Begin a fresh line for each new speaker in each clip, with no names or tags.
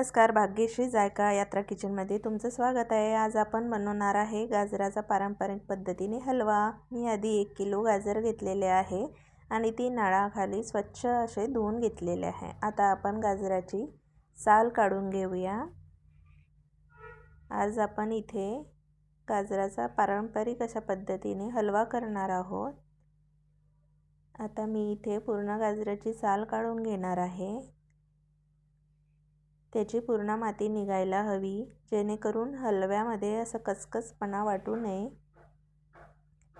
नमस्कार भाग्यश्री जायका यात्रा किचनमध्ये तुमचं स्वागत आहे. आज आपण बनवणार आहे गाजराचा पारंपरिक पद्धतीने हलवा. मी आधी एक किलो गाजर घेतलेले आहे आणि ती नळाखाली स्वच्छ असे धुवून घेतलेले आहे. आता आपण गाजराची साल काढून घेऊया. आज आपण इथे गाजराचा पारंपरिक अशा पद्धतीने हलवा करणार आहोत. आता मी इथे पूर्ण गाजराची साल काढून घेणार आहे. त्याची पूर्ण माती निघायला हवी जेणेकरून हलव्यामध्ये असं कसकसपणा वाटू नये.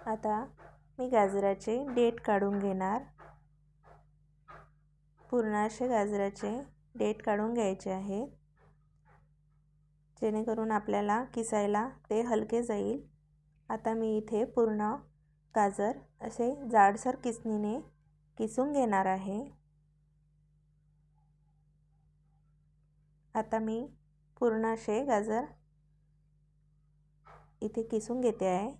आता मी गाजराचे डेट काढून घेणार. पूर्ण असे गाजराचे डेट काढून घ्यायचे आहेत जेणेकरून आपल्याला किसायला ते हलके जाईल. आता मी इथे पूर्ण गाजर असे जाडसर किसणीने किसून घेणार आहे. आता मी पूर्ण असे गाजर इथे किसून घेते आहे.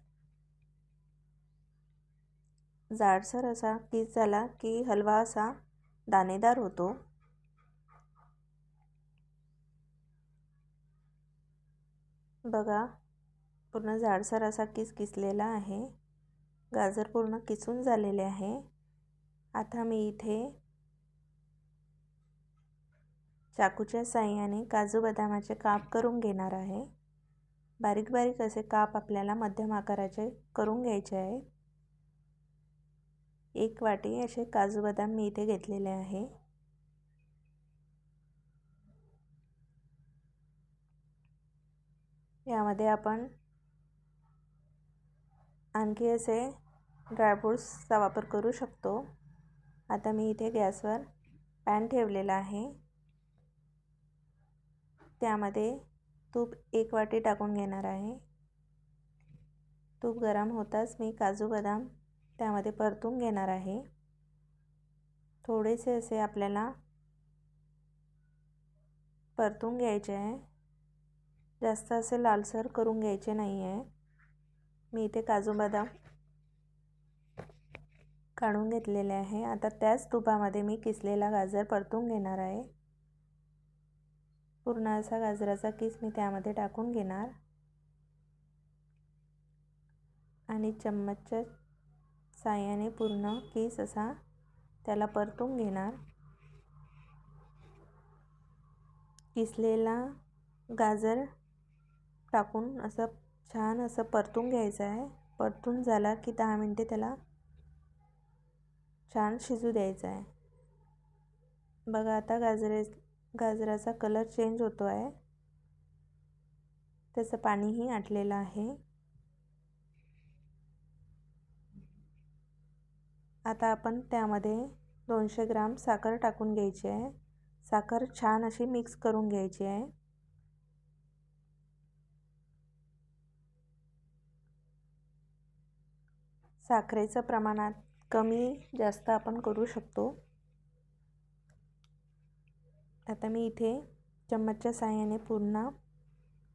जाडसर असा किस झाला की हलवा असा दाणेदार होतो. बघा पूर्ण जाडसर असा किस किसलेला आहे. गाजर पूर्ण किसून झालेले आहे. आता मी इथे चाकूच्या साह्याने काजू बदामाचे काप करून घेणार आहे. बारीक बारीक असे काप आपल्याला मध्यम आकाराचे करून घ्यायचे आहे. एक वाटी असे काजू बदाम मी इथे घेतलेले आहे. यामध्ये आपण आणखी असे ड्रायफ्रूट्सचा वापर करू शकतो. आता मी इथे गॅसवर पॅन ठेवलेला आहे. त्यामध्ये तूप एक वाटी टाकून घेणार आहे. तूप गरम होताच मी काजू बदाम त्यामध्ये परतून घेणार आहे. थोडेसे असे आपल्याला परतून घ्यायचे आहे. जास्त असे लालसर करून घ्यायचे नाही आहे. मी इथे काजू बदाम काढून घेतलेले आहे. आता त्याच तुपामध्ये मी किसलेला गाजर परतून घेणार आहे. पूर्ण असा गाजराचा किस मी त्यामध्ये टाकून घेणार. आणि चम्मचच्या साह्याने पूर्ण किस असा त्याला परतून घेणार. किसलेला गाजर टाकून असं छान असं परतून घ्यायचं आहे. परतून झाला की दहा मिनटे त्याला छान शिजू द्यायचं आहे. बघा आता गाजरे गाजराचा कलर चेंज होतो आहे. त्याचं पाणीही आटलेलं आहे. आता आपण त्यामध्ये दोनशे ग्राम साखर टाकून घ्यायची आहे. साखर छान अशी मिक्स करून घ्यायची आहे. साखरेचं प्रमाणात कमी जास्त आपण करू शकतो. आता मी इथे चम्मचच्या साह्याने पूर्ण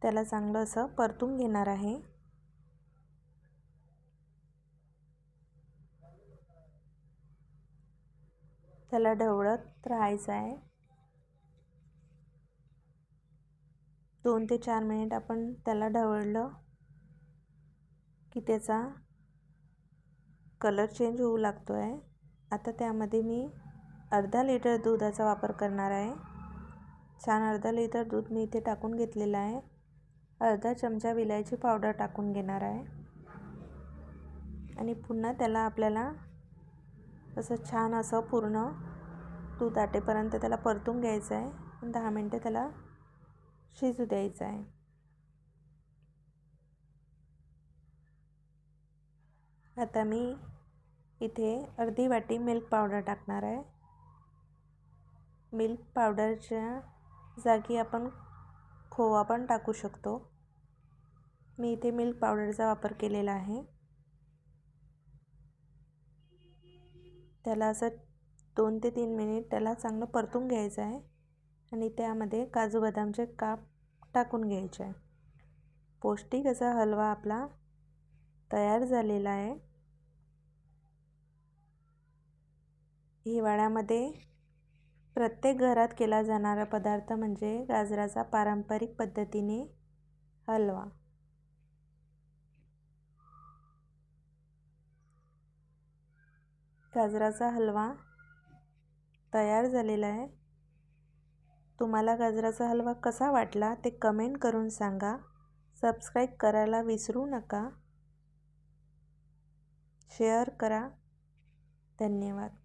त्याला चांगलं असं परतून घेणार आहे. त्याला ढवळत राहायचं आहे. दोन ते चार मिनिट आपण त्याला ढवळलं की त्याचा कलर चेंज होऊ लागतो आहे आता त्यामध्ये मी अर्धा लिटर दुधाचा वापर करणार आहे. छान अर्धा लिटर दूध मी इथे टाकून घेतलेलं आहे. अर्धा चमचा विलायची पावडर टाकून घेणार आहे. आणि पुन्हा त्याला आपल्याला असं छान असं पूर्ण दूध आटेपर्यंत त्याला परतून घ्यायचं आहे. दहा मिनटं त्याला शिजू द्यायचं आहे. आता मी इथे अर्धी वाटी मिल्क पावडर टाकणार आहे. मिल्क पावडरच्या जागी आपण खोवा पण टाकू शकतो. मी इथे मिल्क पावडरचा वापर केलेला आहे. त्याला असं दोन ते तीन मिनिट त्याला चांगलं परतून घ्यायचं आहे आणि त्यामध्ये काजू बदामचे काप टाकून घ्यायचे आहे. पौष्टिक असा हलवा आपला तयार झालेला आहे. हिवाळ्यामध्ये प्रत्येक घरात केला जाणारा पदार्थ म्हणजे गाजराचा पारंपरिक पद्धतीने हलवा. गाजराचा हलवा तयार झालेला आहे. तुम्हाला गाजराचा हलवा कसा वाटला ते कमेंट करून सांगा. सबस्क्राईब करायला विसरू नका. शेअर करा. धन्यवाद.